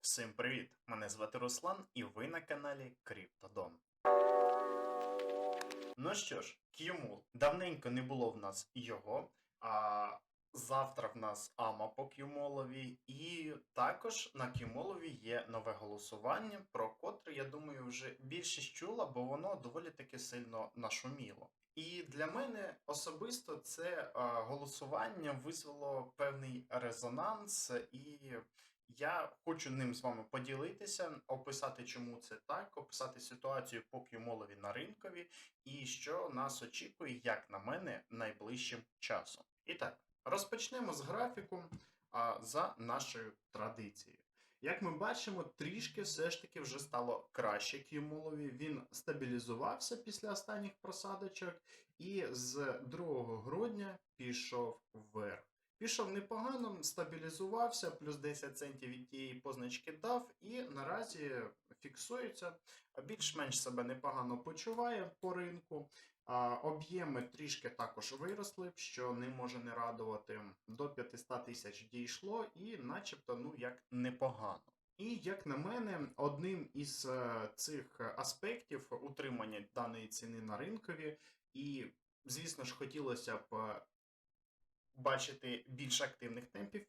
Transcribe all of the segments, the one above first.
Всім привіт! Мене звати Руслан, і ви на каналі Криптодон. Ну що ж, К'юмул. Давненько не було в нас його. А завтра в нас Ама по К'юмолові. І також на К'юмолові є нове голосування, про котре, я думаю, вже більшість чула, бо воно доволі таки сильно нашуміло. І для мене особисто це голосування визвало певний резонанс, і я хочу ним з вами поділитися, описати, чому це так, описати ситуацію по К'юмолові на ринкові, і що нас очікує, як на мене, найближчим часом. І так, розпочнемо з графіку а, за нашою традицією. Як ми бачимо, трішки все ж таки вже стало краще К'юмолові. Він стабілізувався після останніх просадочок і з 2 грудня пішов вверх. Пішов непогано, стабілізувався, плюс 10 центів від тієї позначки дав, і наразі фіксується, більш-менш себе непогано почуває по ринку. Об'єми трішки також виросли, що не може не радувати. До 500 тисяч дійшло, і начебто ну як непогано. І як на мене, одним із е, цих аспектів утримання даної ціни на ринкові, і звісно ж хотілося б бачити більш активних темпів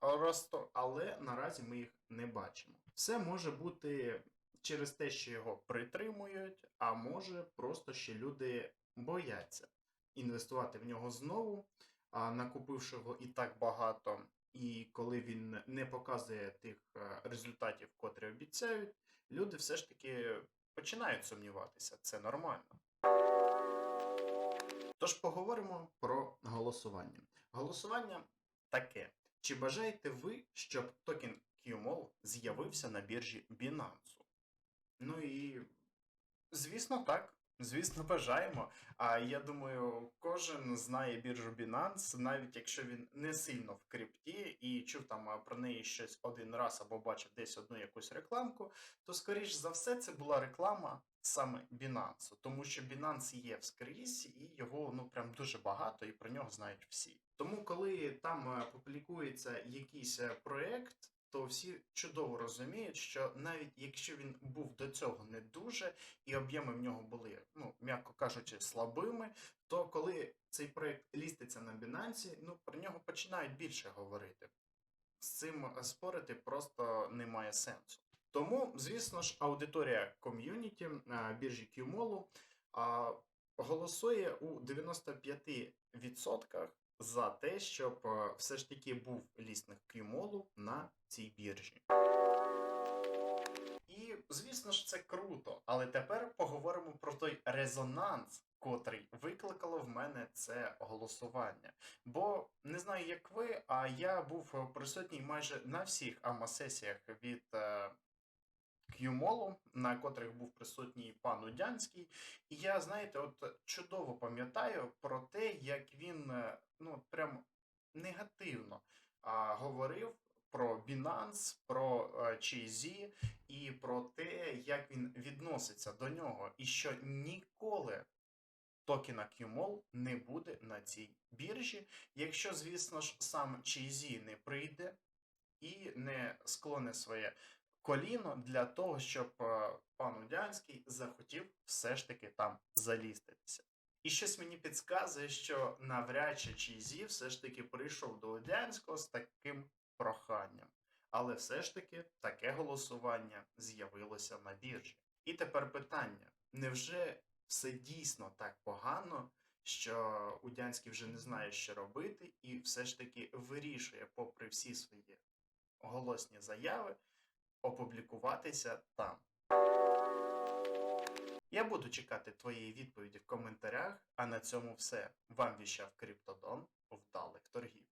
росту, але наразі ми їх не бачимо. Все може бути через те, що його притримують, а може просто що люди бояться інвестувати в нього знову, накупивши його і так багато. І коли він не показує тих е, результатів, котрі обіцяють, люди все ж таки починають сумніватися. Це нормально. Тож поговоримо про голосування. Голосування таке: чи бажаєте ви, щоб токен QMOL з'явився на біржі Binance? Ну і звісно, так. Звісно, бажаємо. А я думаю, кожен знає біржу Binance, навіть якщо він не сильно в крипті і чув там про неї щось один раз або бачив десь одну якусь рекламку, то скоріш за все це була реклама саме Binance, тому що Binance є вскрізь, і його ну прям дуже багато, і про нього знають всі. Тому, коли там публікується якийсь проект, то всі чудово розуміють, що навіть якщо він був до цього не дуже, і об'єми в нього були, ну м'яко кажучи, слабими, то коли цей проект ліститься на Binance, ну про нього починають більше говорити. З цим е, спорити просто немає сенсу. Тому, звісно ж, аудиторія ком'юніті е, біржі QMOL голосує у 95% за те, щоб е, все ж таки був лістинг QMOL на цій біржі. І, звісно ж, це круто. Але тепер поговоримо про той резонанс, котрий викликало в мене це голосування. Бо не знаю, як ви, а я був присутній майже на всіх АМА-сесіях від е, К'юмолу, на котрих був присутній пан Удянський. І я, знаєте, от чудово пам'ятаю про те, як він е, ну, прям негативно а, говорив про Binance, про е, CZ і про те, як він відноситься до нього, і що ніколи токена QMOL не буде на цій біржі, якщо, звісно ж, сам CZ не прийде і не склоне своє коліно для того, щоб е, пан Удянський захотів все ж таки там заліститися. І щось мені підказує, що навряд чи Чізі все ж таки прийшов до Удянського з таким проханням. Але все ж таки таке голосування з'явилося на біржі. І тепер питання: невже все дійсно так погано, що Удянський вже не знає, що робити, і все ж таки вирішує, попри всі свої голосні заяви, опублікуватися там? Я буду чекати твоєї відповіді в коментарях, а на цьому все. Вам віщав Криптодон. Вдалих торгів.